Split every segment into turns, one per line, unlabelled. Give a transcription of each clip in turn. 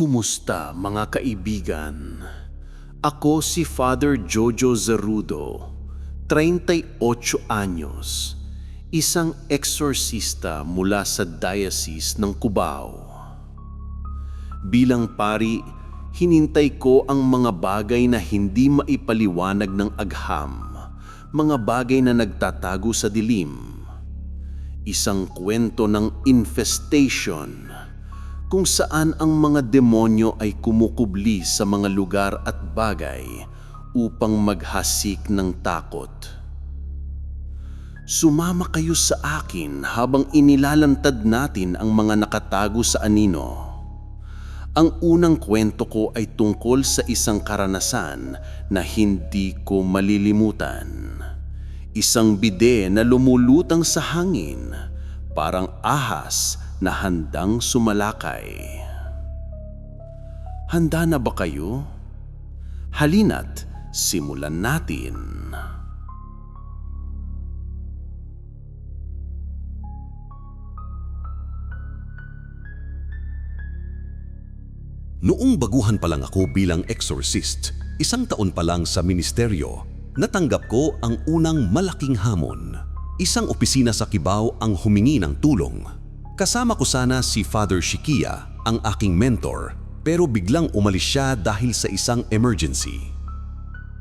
Kumusta mga kaibigan? Ako si Father Jojo Zarudo, 38 anyos, isang eksorsista mula sa Diocese ng Cubao. Bilang pari, hinintay ko ang mga bagay na hindi maipaliwanag ng agham, mga bagay na nagtatago sa dilim. Isang kwento ng infestation kung saan ang mga demonyo ay kumukubli sa mga lugar at bagay upang maghasik ng takot. Sumama kayo sa akin habang inilalantad natin ang mga nakatago sa anino. Ang unang kwento ko ay tungkol sa isang karanasan na hindi ko malilimutan. Isang bide na lumulutang sa hangin, parang ahas na handang sumalakay. Handa na ba kayo? Halina't simulan natin.
Noong baguhan pa lang ako bilang exorcist, isang taon pa lang sa ministeryo, natanggap ko ang unang malaking hamon. Isang opisina sa Kibao ang humingi ng tulong. Kasama ko sana si Father Shikia, ang aking mentor, pero biglang umalis siya dahil sa isang emergency.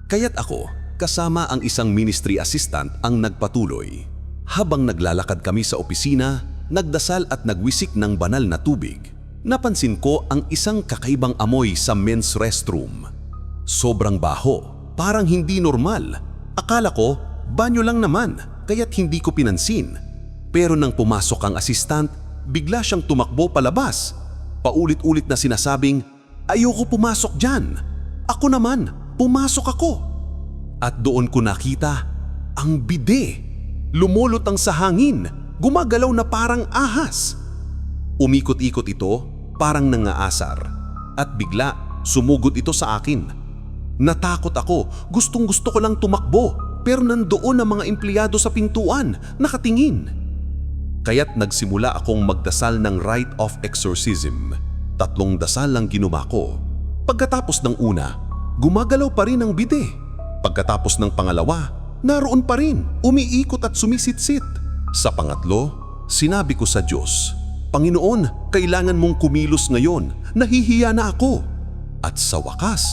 Kaya't ako, kasama ang isang ministry assistant ang nagpatuloy. Habang naglalakad kami sa opisina, nagdasal at nagwisik ng banal na tubig. Napansin ko ang isang kakaibang amoy sa men's restroom. Sobrang baho, parang hindi normal. Akala ko, banyo lang naman, kaya't hindi ko pinansin. Pero nang pumasok ang assistant, bigla siyang tumakbo palabas. Paulit-ulit na sinasabing, ayoko pumasok dyan. Ako naman, pumasok ako. At doon ko nakita, ang bide. Lumulutang sa hangin, gumagalaw na parang ahas. Umikot-ikot ito, parang nangaasar. At bigla, sumugod ito sa akin. Natakot ako, gustong gusto ko lang tumakbo, pero nandoon ang mga empleyado sa pintuan, nakatingin. Kaya't nagsimula akong magdasal ng rite of exorcism. Tatlong dasal lang ginawa ko. Pagkatapos ng una, gumagalaw pa rin ang bide. Pagkatapos ng pangalawa, naroon pa rin, umiikot at sumisitsit. Sa pangatlo, sinabi ko sa Diyos, Panginoon, kailangan mong kumilos ngayon, nahihiya na ako. At sa wakas,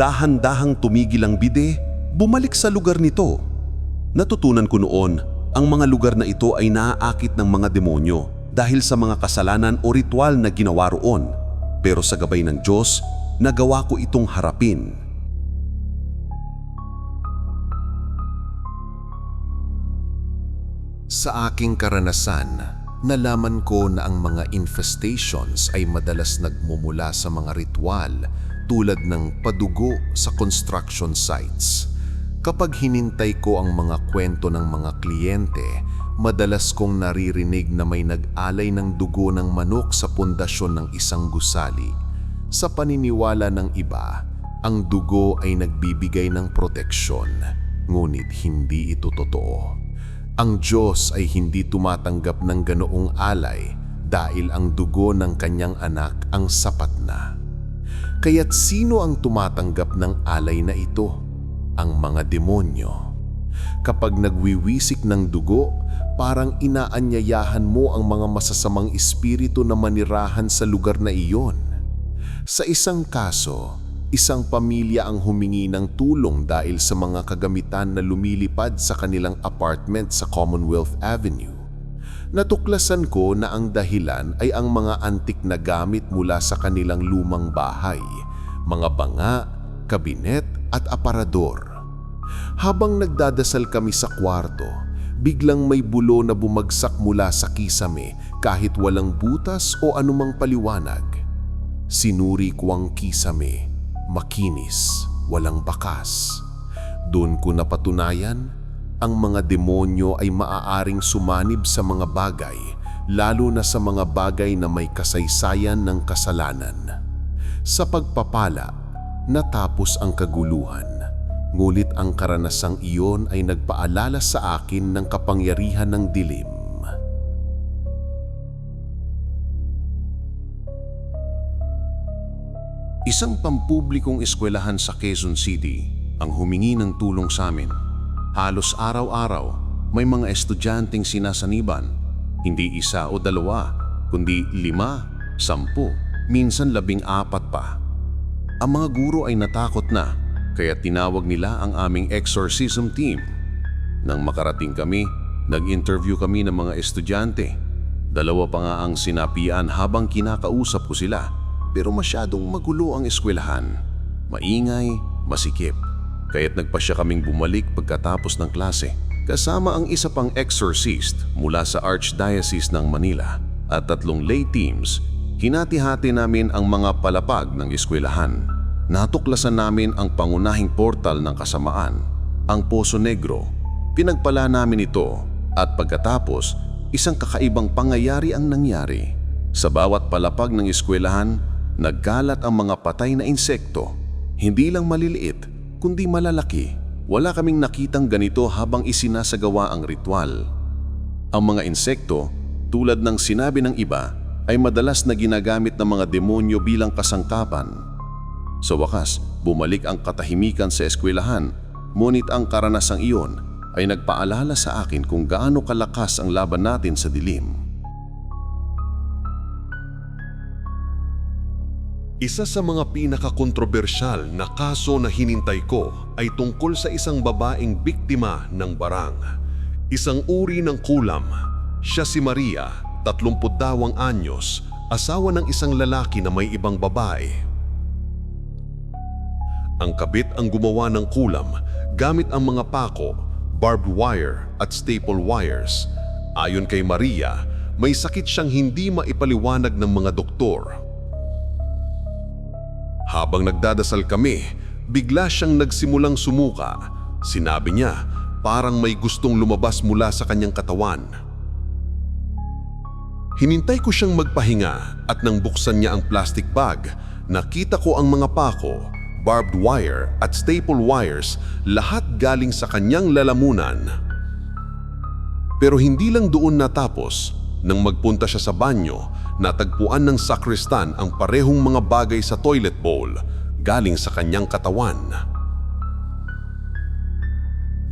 dahan-dahang tumigil ang bide, bumalik sa lugar nito. Natutunan ko noon, ang mga lugar na ito ay naaakit ng mga demonyo dahil sa mga kasalanan o ritual na ginawa roon. Pero sa gabay ng Diyos, nagawa ko itong harapin.
Sa aking karanasan, nalaman ko na ang mga infestations ay madalas nagmumula sa mga ritual tulad ng padugo sa construction sites. Kapag hinintay ko ang mga kwento ng mga kliyente, madalas kong naririnig na may nag-alay ng dugo ng manok sa pundasyon ng isang gusali. Sa paniniwala ng iba, ang dugo ay nagbibigay ng proteksyon, ngunit hindi ito totoo. Ang Diyos ay hindi tumatanggap ng ganoong alay dahil ang dugo ng kanyang anak ang sapat na. Kaya't sino ang tumatanggap ng alay na ito? Ang mga demonyo. Kapag nagwiwisik ng dugo, parang inaanyayahan mo ang mga masasamang espiritu na manirahan sa lugar na iyon. Sa isang kaso, isang pamilya ang humingi ng tulong dahil sa mga kagamitan na lumilipad sa kanilang apartment sa Commonwealth Avenue. Natuklasan ko na ang dahilan ay ang mga antik na gamit mula sa kanilang lumang bahay, mga banga, kabinet at aparador. Habang nagdadasal kami sa kwarto, biglang may bulo na bumagsak mula sa kisame kahit walang butas o anumang paliwanag. Sinuri ko ang kisame, makinis, walang bakas. Doon ko napatunayan, ang mga demonyo ay maaaring sumanib sa mga bagay, lalo na sa mga bagay na may kasaysayan ng kasalanan. Sa pagpapala, natapos ang kaguluhan. Ngulit ang karanasang iyon ay nagpaalala sa akin ng kapangyarihan ng dilim. Isang pampublikong eskwelahan sa Quezon City ang humingi ng tulong sa amin. Halos araw-araw, may mga estudyanteng sinasaniban. Hindi isa o dalawa, kundi lima, sampu, minsan labing apat pa. Ang mga guro ay natakot na, kaya tinawag nila ang aming exorcism team. Nang makarating kami, nag-interview kami ng mga estudyante. Dalawa pa nga ang sinapian habang kinakausap ko sila, pero masyadong magulo ang eskwelahan. Maingay, masikip. Kaya't nagpasya kaming bumalik pagkatapos ng klase. Kasama ang isa pang exorcist mula sa Archdiocese ng Manila at tatlong lay teams, hinati-hati namin ang mga palapag ng eskwelahan. Natuklasan namin ang pangunahing portal ng kasamaan, ang Poso Negro. Pinagpala namin ito at pagkatapos, isang kakaibang pangyayari ang nangyari. Sa bawat palapag ng eskwelahan, nagkalat ang mga patay na insekto. Hindi lang maliliit, kundi malalaki. Wala kaming nakitang ganito habang isinasagawa ang ritual. Ang mga insekto, tulad ng sinabi ng iba, ay madalas na ginagamit ng mga demonyo bilang kasangkapan. Sa wakas, bumalik ang katahimikan sa eskwelahan, ngunit ang karanasang iyon ay nagpaalala sa akin kung gaano kalakas ang laban natin sa dilim.
Isa sa mga pinakakontrobersyal na kaso na hinintay ko ay tungkol sa isang babaeng biktima ng barang. Isang uri ng kulam. Siya si Maria, 32 anyos, asawa ng isang lalaki na may ibang babae. Ang kabit ang gumawa ng kulam gamit ang mga pako, barbed wire at staple wires. Ayon kay Maria, may sakit siyang hindi maipaliwanag ng mga doktor. Habang nagdadasal kami, bigla siyang nagsimulang sumuka. Sinabi niya, parang may gustong lumabas mula sa kanyang katawan. Hinintay ko siyang magpahinga at nang buksan niya ang plastic bag, nakita ko ang mga pako, barbed wire at staple wires lahat galing sa kanyang lalamunan. Pero hindi lang doon natapos. Nang magpunta siya sa banyo, natagpuan ng sakristan ang parehong mga bagay sa toilet bowl galing sa kanyang katawan.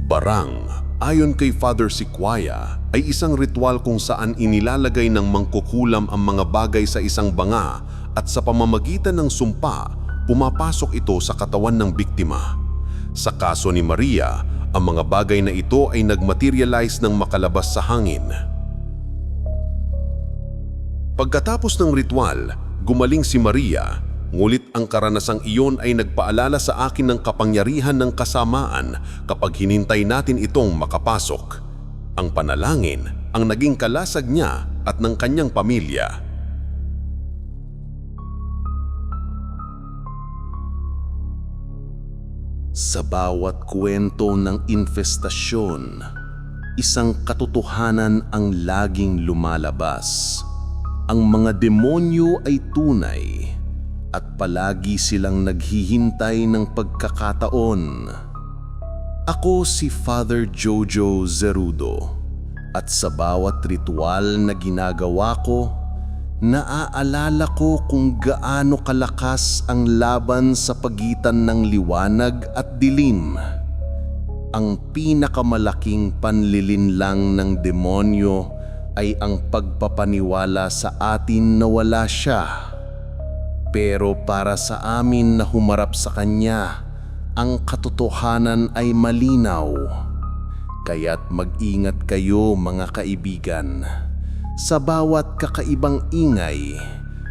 Barang, ayon kay Father Siquaya, ay isang ritual kung saan inilalagay ng mangkukulam ang mga bagay sa isang banga at sa pamamagitan ng sumpa, pumapasok ito sa katawan ng biktima. Sa kaso ni Maria, ang mga bagay na ito ay nagmaterialize ng makalabas sa hangin. Pagkatapos ng ritual, gumaling si Maria, ngulit ang karanasang iyon ay nagpaalala sa akin ng kapangyarihan ng kasamaan kapag hinintay natin itong makapasok. Ang panalangin ang naging kalasag niya at ng kanyang pamilya.
Sa bawat kwento ng infestasyon, isang katotohanan ang laging lumalabas. Ang mga demonyo ay tunay at palagi silang naghihintay ng pagkakataon. Ako si Father Jojo Zerudo at sa bawat ritual na ginagawa ko, naaalala ko kung gaano kalakas ang laban sa pagitan ng liwanag at dilim. Ang pinakamalaking panlilinlang ng demonyo ay ang pagpapaniwala sa atin na wala siya. Pero para sa amin na humarap sa Kanya, ang katotohanan ay malinaw. Kaya't mag-ingat kayo mga kaibigan. Sa bawat kakaibang ingay,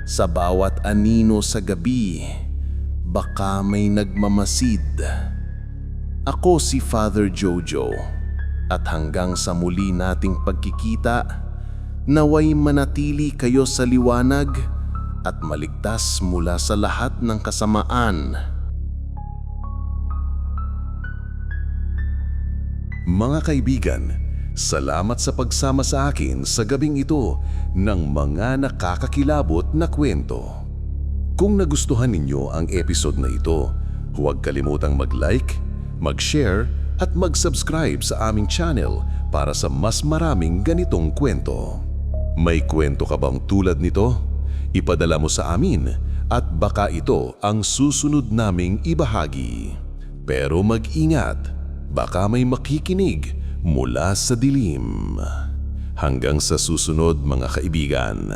sa bawat anino sa gabi, baka may nagmamasid. Ako si Father Jojo at hanggang sa muli nating pagkikita, naway manatili kayo sa liwanag at maligtas mula sa lahat ng kasamaan.
Mga kaibigan, salamat sa pagsama sa akin sa gabing ito ng mga nakakakilabot na kwento. Kung nagustuhan ninyo ang episode na ito, huwag kalimutang mag-like, mag-share at mag-subscribe sa aming channel para sa mas maraming ganitong kwento. May kwento ka bang tulad nito? Ipadala mo sa amin
at baka ito ang susunod naming ibahagi. Pero mag-ingat, baka may makikinig mula sa dilim. Hanggang sa susunod mga kaibigan.